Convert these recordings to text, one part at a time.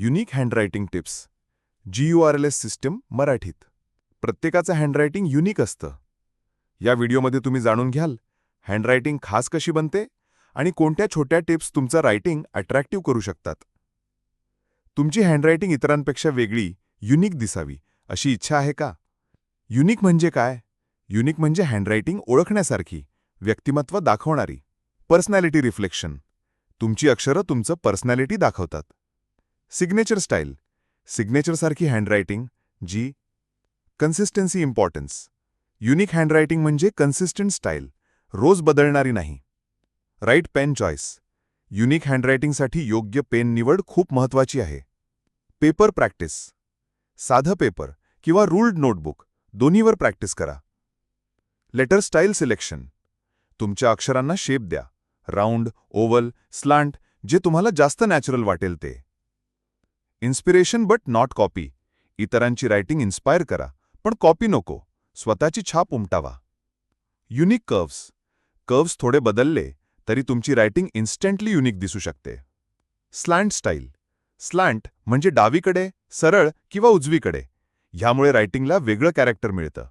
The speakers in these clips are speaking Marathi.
Unique handwriting tips G U R L S system मराठीत. प्रत्येकाचं हँडरायटिंग युनिक असतं. या व्हिडिओमध्ये तुम्ही जाणून घ्याल हँडरायटिंग खास कशी बनते आणि कोणत्या छोट्या टिप्स तुमचं रायटिंग अट्रॅक्टिव्ह करू शकतात. तुमची हँडरायटिंग इतरांपेक्षा वेगळी युनिक दिसावी अशी इच्छा आहे का? युनिक म्हणजे काय? युनिक म्हणजे हँडरायटिंग ओळखण्यासारखी व्यक्तिमत्व दाखवणारी पर्सनॅलिटी रिफ्लेक्शन तुमची अक्षरं तुमचं पर्सनॅलिटी दाखवतात. Signature style सिग्नेचरसारखी handwriting G consistency importance unique handwriting म्हणजे कन्सिस्टंट स्टाईल रोज बदलणारी नाही. राईट पेन चॉईस युनिक हँडरायटिंगसाठी योग्य पेन निवड खूप महत्त्वाची आहे. पेपर प्रॅक्टिस साधं पेपर किंवा रूल्ड नोटबुक दोन्हीवर प्रॅक्टिस करा. लेटर स्टाईल सिलेक्शन तुमच्या अक्षरांना शेप द्या. राऊंड ओवल स्लांट जे तुम्हाला जास्त नॅचरल वाटेल ते. इन्स्पिरेशन बट नॉट कॉपी इतरांची रायटिंग इन्स्पायर करा पण कॉपी नको. स्वतःची छाप उमटावा. युनिक कर्व्स कर्व्स थोडे बदलले तरी तुमची रायटिंग इन्स्टंटली युनिक दिसू शकते. स्लँट स्टाईल स्लँट म्हणजे डावीकडे सरळ किंवा उजवीकडे. ह्यामुळे रायटिंगला वेगळं कॅरेक्टर मिळतं.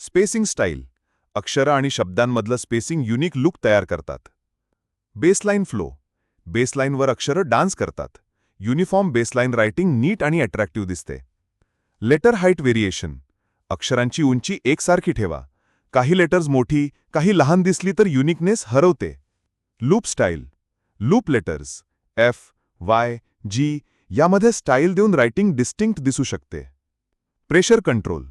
स्पेसिंग स्टाईल अक्षरं आणि शब्दांमधलं स्पेसिंग युनिक लुक तयार करतात. बेसलाईन फ्लो बेसलाईनवर अक्षरं डान्स करतात. युनिफॉर्म बेसलाईन रायटिंग नीट आणि अट्रॅक्टिव्ह दिसते. Letter height variation. अक्षरांची उंची एकसारखी ठेवा. काही लेटर्स मोठी काही लहान दिसली तर uniqueness हरवते. Loop style. Loop letters. F Y G यामध्ये स्टाईल देऊन रायटिंग डिस्टिंक्ट दिसू शकते. Pressure control.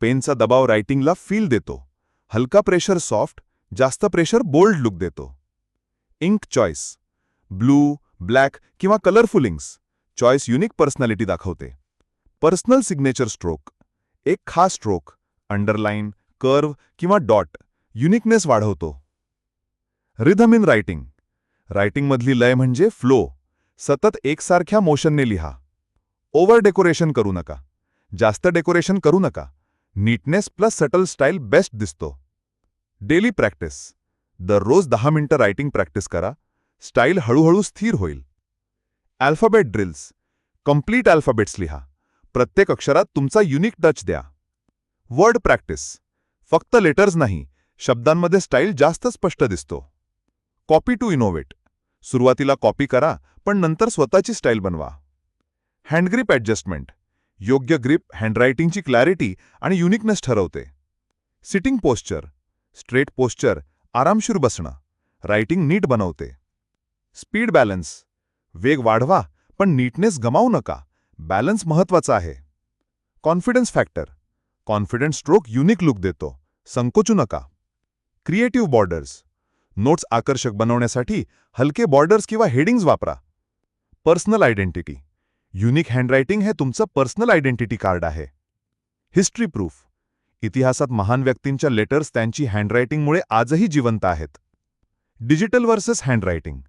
पेनचा दबाव रायटिंगला फील देतो. हलका प्रेशर सॉफ्ट जास्त प्रेशर बोल्ड लुक देतो. Ink choice. ब्लू ब्लॅक किंवा colourful inks choice unique personality दाखवते. Personal signature stroke. एक खास स्ट्रोक अंडरलाईन कर्व किंवा डॉट युनिकनेस वाढवतो. Rhythm in writing. रायटिंगमधली लय म्हणजे फ्लो. सतत एकसारख्या मोशनने लिहा. ओव्हर डेकोरेशन करू नका. जास्त डेकोरेशन करू नका. Neatness plus subtle style best दिसतो. Daily practice. दररोज दहा मिनिटं रायटिंग प्रॅक्टिस करा. स्टाईल हळूहळू स्थिर होईल. Alphabet drills. कंप्लीट अल्फाबेट्स लिहा. प्रत्येक अक्षरात तुमचा युनिक टच द्या. Word practice. फक्त लेटर्स नाही शब्दांमध्ये स्टाईल जास्त स्पष्ट दिसतो. Copy to innovate. सुरुवातीला कॉपी करा पण नंतर स्वतःची स्टाईल बनवा. Handgrip adjustment. योग्य ग्रीप हँडरायटिंगची क्लॅरिटी आणि युनिकनेस ठरवते. Sitting posture. Straight posture. आरामशीर बसणं. रायटिंग नीट बनवते. Speed balance. वेग वाढवा, पण नीटनेस गमावू नका. बॅलन्स महत्वाचा आहे. Confidence factor. Confidence stroke unique look देतो. संकोचू नका. Creative borders. नोट्स आकर्षक बनवण्यासाठी हलके बॉर्डर्स किंवा हेडिंग्ज वापरा. Personal identity. युनिक हँडरायटिंग हे तुमचं पर्सनल आयडेंटिटी कार्ड आहे. History proof. इतिहासात महान व्यक्तींच्या लेटर्स त्यांची हँडरायटिंगमुळे आजही जिवंत आहेत. Digital versus handwriting.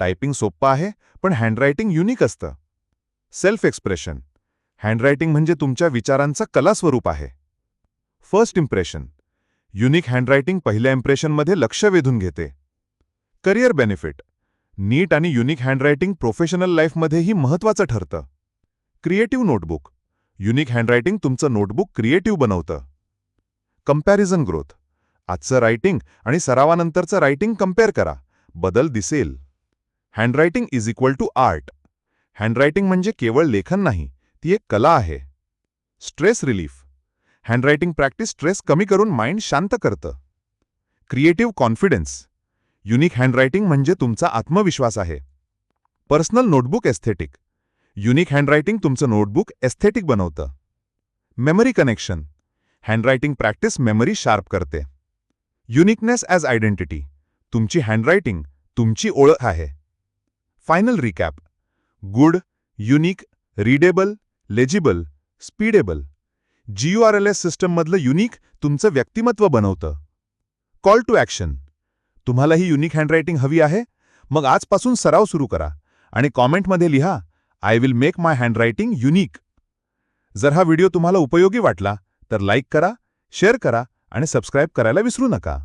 टायपिंग सोप्पं आहे पण हँडरायटिंग युनिक असतं. Self expression. हँडरायटिंग म्हणजे तुमच्या विचारांचं कलास्वरूप आहे. First impression. युनिक हँडरायटिंग पहिल्या इम्प्रेशनमध्ये लक्ष वेधून घेते. Career benefit. नीट आणि युनिक हँडरायटिंग प्रोफेशनल लाईफमध्येही महत्त्वाचं ठरतं. Creative notebook. युनिक हँडरायटिंग तुमचं नोटबुक क्रिएटिव्ह बनवतं. Comparison growth. आजचं रायटिंग आणि सरावानंतरचं रायटिंग कंपेअर करा. बदल दिसेल. Handwriting is equal to art handwriting म्हणजे केवळ लेखन नाही ती एक कला आहे. Stress relief handwriting practice stress कमी करून माइंड शांत करतं. क्रिएटिव्ह कॉन्फिडन्स युनिक हँडरायटिंग म्हणजे तुमचा आत्मविश्वास आहे. Personal notebook aesthetic unique handwriting तुमचं नोटबुक एस्थेटिक बनवतं. Memory connection handwriting practice memory sharp करते. युनिकनेस ॲज आयडेंटिटी तुमची हँडरायटिंग तुमची ओळख आहे. Final recap. Good unique readable legible speedable. G U R L S सिस्टममधलं unique तुमचं व्यक्तिमत्व बनवतं. Call to action. तुम्हाला ही युनिक हँडरायटिंग हवी आहे? मग आजपासून सराव सुरू करा आणि कॉमेंटमध्ये लिहा I will make my handwriting unique. जर हा व्हिडिओ तुम्हाला उपयोगी वाटला तर लाईक करा शेअर करा आणि सबस्क्राईब करायला विसरू नका.